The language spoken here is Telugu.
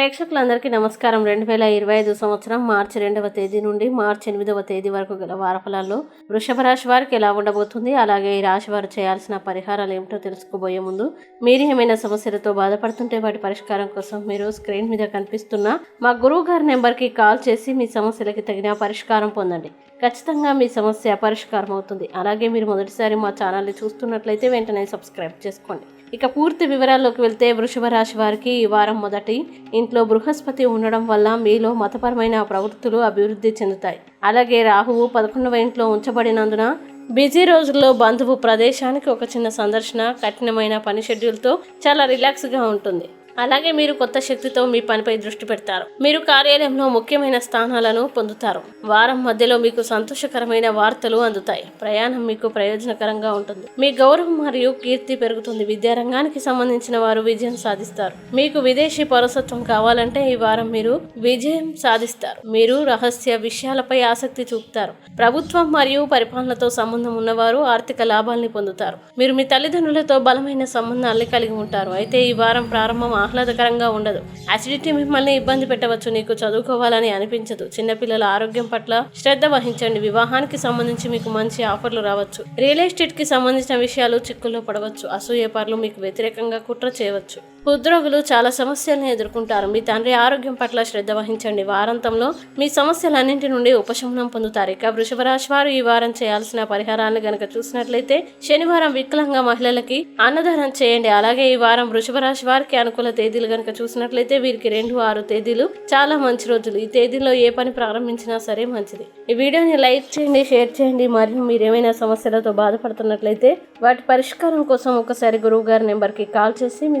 ప్రేక్షకులందరికీ నమస్కారం. రెండు వేల ఇరవై ఐదు సంవత్సరం మార్చి రెండవ తేదీ నుండి మార్చి ఎనిమిదవ తేదీ వరకు గల వారఫలాల్లో వృషభ రాశి వారికి ఎలా ఉండబోతుంది? అలాగే ఈ రాశి వారు చేయాల్సిన పరిహారాలు ఏమిటో తెలుసుకోబోయే ముందు మీరు ఏమైనా సమస్యలతో బాధపడుతుంటే వాటి పరిష్కారం కోసం మీరు స్క్రీన్ మీద కనిపిస్తున్న మా గురువు గారి నెంబర్కి కాల్ చేసి మీ సమస్యలకి తగిన పరిష్కారం పొందండి. ఖచ్చితంగా మీ సమస్య పరిష్కారం అవుతుంది అలాగే మీరు మొదటిసారి మా ఛానల్ని చూస్తున్నట్లయితే వెంటనే సబ్స్క్రైబ్ చేసుకోండి. ఇక పూర్తి వివరాల్లోకి వెళ్తే వృషభ రాశి వారికి ఈ వారం మొదటి. ఇంట్లో బృహస్పతి ఉండడం వల్ల మీలో మతపరమైన ప్రవృత్తులు అభివృద్ధి చెందుతాయి. అలాగే రాహువు పదకొండవ ఇంట్లో ఉంచబడినందున బిజీ రోజుల్లో బంధువు ప్రదేశానికి ఒక చిన్న సందర్శన కఠినమైన పని షెడ్యూల్తో చాలా రిలాక్స్గా ఉంటుంది. అలాగే మీరు కొత్త శక్తితో మీ పనిపై దృష్టి పెడతారు. మీరు కార్యాలయంలో ముఖ్యమైన స్థానాలను పొందుతారు. వారం మధ్యలో మీకు సంతోషకరమైన వార్తలు అందుతాయి. ప్రయాణం మీకు ప్రయోజనకరంగా ఉంటుంది. మీ గౌరవం మరియు కీర్తి పెరుగుతుంది. విద్యారంగానికి సంబంధించిన వారు విజయం సాధిస్తారు. మీకు విదేశీ పౌరసత్వం కావాలంటే ఈ వారం మీరు విజయం సాధిస్తారు. మీరు రహస్య విషయాలపై ఆసక్తి చూపుతారు. ప్రభుత్వం మరియు పరిపాలనతో సంబంధం ఉన్నవారు ఆర్థిక లాభాల్ని పొందుతారు. మీరు మీ తల్లిదండ్రులతో బలమైన సంబంధాల్ని కలిగి ఉంటారు. అయితే ఈ వారం ప్రారంభం ఆహ్లాదకరంగా ఉండదు. అసిడిటీ మిమ్మల్ని ఇబ్బంది పెట్టవచ్చు. నీకు చదువుకోవాలని అనిపించదు. చిన్నపిల్లల ఆరోగ్యం పట్ల శ్రద్ధ వహించండి. వివాహానికి సంబంధించి మీకు మంచి ఆఫర్లు రావచ్చు. రియల్ ఎస్టేట్కి సంబంధించిన విషయాలు చిక్కుల్లో పడవచ్చు. అసూయ పనులు మీకు వ్యతిరేకంగా కుట్ర చేయవచ్చు. ఉద్యోగులు చాలా సమస్యలను ఎదుర్కొంటారు. మీ తండ్రి ఆరోగ్యం పట్ల శ్రద్ధ వహించండి. వారాంతంలో మీ సమస్యలన్నింటి నుండి ఉపశమనం పొందుతారు. ఇక వృషభరాశి వారు ఈ వారం చేయాల్సిన పరిహారాలను గనక చూసినట్లయితే శనివారం వికలంగా మహిళలకి అన్నదానం చేయండి. అలాగే ఈ వారం వృషభరాశి వారికి అనుకూల తేదీలు గనక చూసినట్లయితే వీరికి రెండు ఆరు తేదీలు చాలా మంచి రోజులు. ఈ తేదీలో ఏ పని ప్రారంభించినా సరే మంచిది. ఈ వీడియోని లైక్ చేయండి షేర్ చేయండి. మరియు మీరు ఏమైనా సమస్యలతో బాధపడుతున్నట్లయితే వాటి పరిష్కారం కోసం ఒకసారి గురువు గారి నెంబర్కి కాల్ చేసి మీ